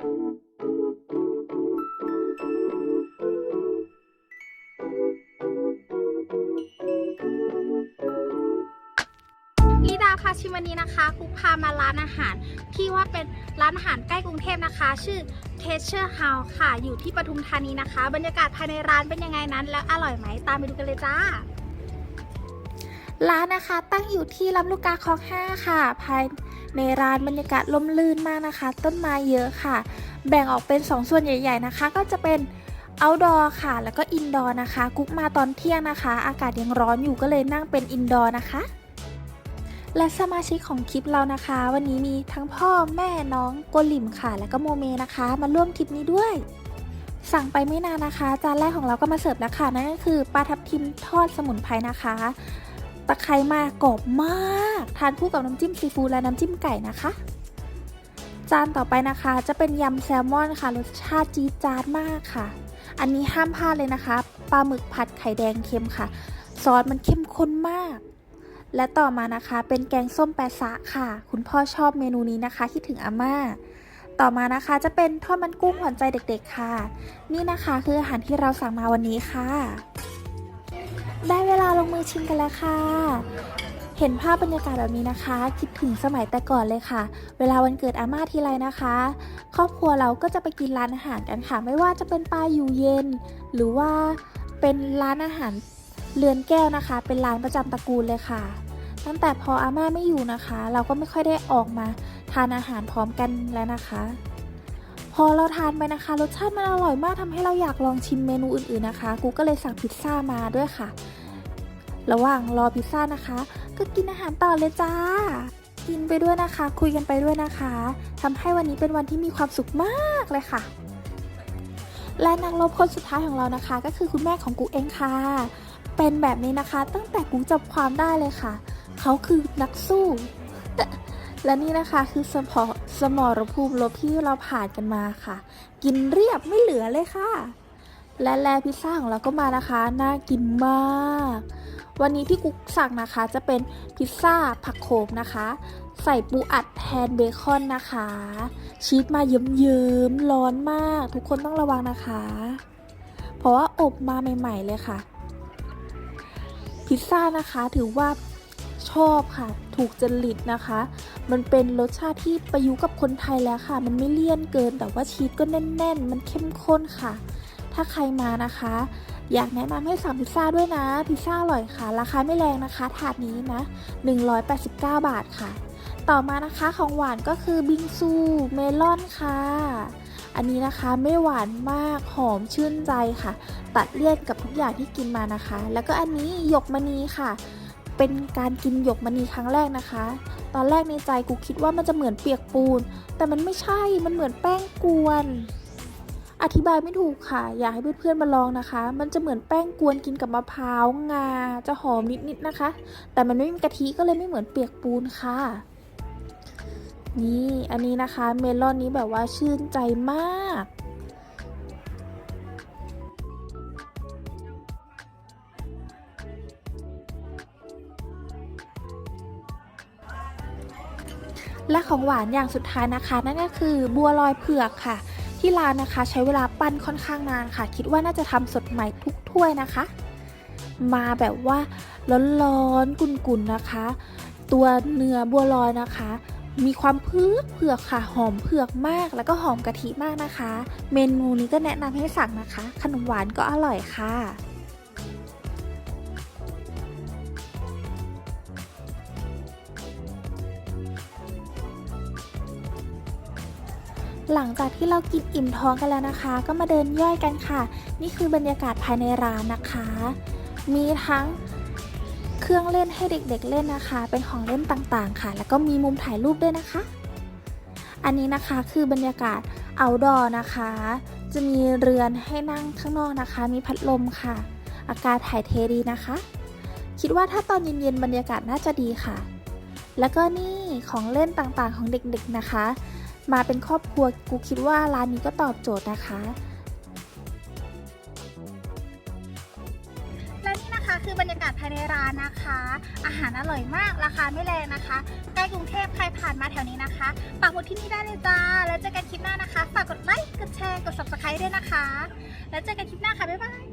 ลิดาพาชิมวันนี้นะคะคุกพามาร้านอาหารที่ว่าเป็นร้านอาหารใกล้กรุงเทพนะคะ ชื่อ t e a c h e r House ค่ะ อยู่ที่ปทุมธานีนะคะ บรรยากาศภายในร้านเป็นยังไงนั้น แล้วอร่อยไหมตามไปดูกันเลยจ้า ร้านนะคะตั้งอยู่ที่ลำลูกกาคลอง5ค่ะภาย ในร้านบรรยากาศลมลื่นมากนะคะ ต้นไม้เยอะค่ะ แบ่งออกเป็น2ส่วนใหญ่ ๆนะคะ ก็จะเป็น outdoor ค่ะ แล้วก็ indoor นะคะ กุ๊กมาตอนเที่ยงนะคะ อากาศยังร้อนอยู่ก็เลยนั่งเป็น indoor นะคะ และสมาชิกของคลิปเรานะคะ วันนี้มีทั้งพ่อแม่น้องโกลิมค่ะ แล้วก็โมเมนะคะ มาร่วมทริปนี้ด้วยสั่งไปไม่นานนะคะ จานแรกของเราก็มาเสิร์ฟแล้วค่ะ นั่นก็คือปลาทับทิมทอดสมุนไพรนะคะ ตะไคร้มากกรอบมาก ทานคู่กับน้ำจิ้มซีฟู้ดและน้ำจิ้มไก่นะคะ จานต่อไปนะคะจะเป็นยำแซลมอนค่ะ รสชาติจี๊ดจ๊าดมากค่ะ อันนี้ห้ามพลาดเลยนะคะปลาหมึกผัดไข่แดงเค็มค่ะ ซอสมันเข้มข้นมาก และต่อมานะคะ เป็นแกงส้มแปะซะค่ะ คุณพ่อชอบเมนูนี้นะคะคิดถึงอาม่าต่อมานะคะจะเป็นทอดมันกุ้งหวานใจเด็ก ๆ ค่ะ นี่นะคะคืออาหารที่เราสั่งมาวันนี้ค่ะ เวลาชิมกันแล้วค่ะ เห็นภาพบรรยากาศแบบนี้นะคะ คิดถึงสมัยแต่ก่อนเลยค่ะ เวลาวันเกิดอาม่าทีไรนะคะ ครอบครัวเราก็จะไปกินร้านอาหารกันค่ะ ไม่ว่าจะเป็นปลาอยู่เย็น หรือว่าเป็นร้านอาหารเรือนแก้วนะคะ เป็นร้านประจำตระกูลเลยค่ะ ตั้งแต่พออาม่าไม่อยู่นะคะ เราก็ไม่ค่อยได้ออกมาทานอาหารพร้อมกันแล้วนะคะ พอเราทานไปนะคะ รสชาติมันอร่อยมากทำให้เราอยากลองชิมเมนูอื่นๆนะคะ กูก็เลยสั่งพิซซ่ามาด้วยค่ะ ระหว่างรอพิซซ่านะคะ ก็กินอาหารต่อเลยจ้า กินไปด้วยนะคะ คุยกันไปด้วยนะคะทำให้วันนี้เป็นวันที่มีความสุขมากเลยค่ะ และนักรบคนสุดท้ายของเรานะคะ ก็คือคุณแม่ของกูเองค่ะ เป็นแบบนี้นะคะ ตั้งแต่กูจับความได้เลยค่ะ เขาคือนักสู้และนี่นะคะคือสมอสมรภูมิรบที่เราผ่านกันมาค่ะ กินเรียบไม่เหลือเลยค่ะ และแลพิซซ่าของเราก็มานะคะ น่ากินมาก วันนี้ที่กุ๊กสั่งนะคะจะเป็นพิซซ่าผักโขมนะคะ ใส่ปูอัดแทนเบคอนนะคะ ชีสมาเยิ้มๆร้อนมาก ทุกคนต้องระวังนะคะ เพราะว่าอบมาใหม่ ๆ เลยค่ะ พิซซ่านะคะถือว่าชอบค่ะ ถูกจริตนะคะ มันเป็นรสชาติที่ประยุกต์กับคนไทยแล้วค่ะ มันไม่เลี่ยนเกินแต่ว่าชีสก็แน่น ๆ มันเข้มข้นค่ะ ถ้าใครมานะคะ อยากแนะนำให้สั่งพิซซ่าด้วยนะ พิซซ่าอร่อยค่ะ ราคาไม่แรงนะคะถาดนี้นะ 189 บาทค่ะ ต่อมานะคะของหวานก็คือบิงซูเมลอนค่ะ อันนี้นะคะไม่หวานมากหอมชื่นใจค่ะ ตัดเลี่ยนกับทุกอย่างที่กินมานะคะ แล้วก็อันนี้หยกมณีค่ะ เป็นการกินหยกมณีครั้งแรกนะคะ ตอนแรกในใจกูคิดว่ามันจะเหมือนเปียกปูน แต่มันไม่ใช่มันเหมือนแป้งกวน ธิบายไม่ถูกค่ะ อยากให้เพื่อนๆมาลองนะคะ มันจะเหมือนแป้งกวนกินกับมะพร้าวงา จะหอมนิดๆนะคะ แต่มันไม่มีกะทิก็เลยไม่เหมือนเปียกปูนค่ะ นี่อันนี้นะคะ เมลอนนี้แบบว่าชื่นใจมากและของหวานอย่างสุดท้ายนะคะ นั่นก็คือบัวลอยเผือกค่ะ ที่ร้านนะคะใช้เวลาปั้นค่อนข้างนานค่ะ คิดว่าน่าจะทำสดใหม่ทุกถ้วยนะคะ มาแบบว่าร้อนๆกุ่นๆนะคะ ตัวเนื้อบัวลอยนะคะ มีความเพือกเผือกค่ะหอมเผือกมากแล้วก็หอมกะทิมากนะคะ เมนูนี้ก็แนะนำให้สั่งนะคะ ขนมหวานก็อร่อยค่ะ หลังจากที่เรากินอิ่มท้องกันแล้วนะคะ ก็มาเดินย่อยกันค่ะ นี่คือบรรยากาศภายในร้านนะคะ มีทั้งเครื่องเล่นให้เด็กๆเล่นนะคะ เป็นของเล่นต่างๆค่ะ แล้วก็มีมุมถ่ายรูปด้วยนะคะ อันนี้นะคะคือบรรยากาศ outdoor นะคะ จะมีเรือนให้นั่งข้างนอกนะคะ มีพัดลมค่ะ อากาศถ่ายเทดีนะคะ คิดว่าถ้าตอนเย็นๆบรรยากาศน่าจะดีค่ะ แล้วก็นี่ของเล่นต่างๆของเด็กๆนะคะ มาเป็นครอบครัวกูคิดว่าร้านนี้ก็ตอบโจทย์นะคะ และนี่นะคะคือบรรยากาศภายในร้านนะคะ อาหารอร่อยมากราคาไม่แรงนะคะ ใกล้กรุงเทพใครผ่านมาแถวนี้นะคะปักหมุดที่นี่ได้เลยจ้า แล้วเจอกันคลิปหน้านะคะ ฝากกดไลค์ กดแล้วเจอกันคลิปหน้าค่ะ บ๊ายบาย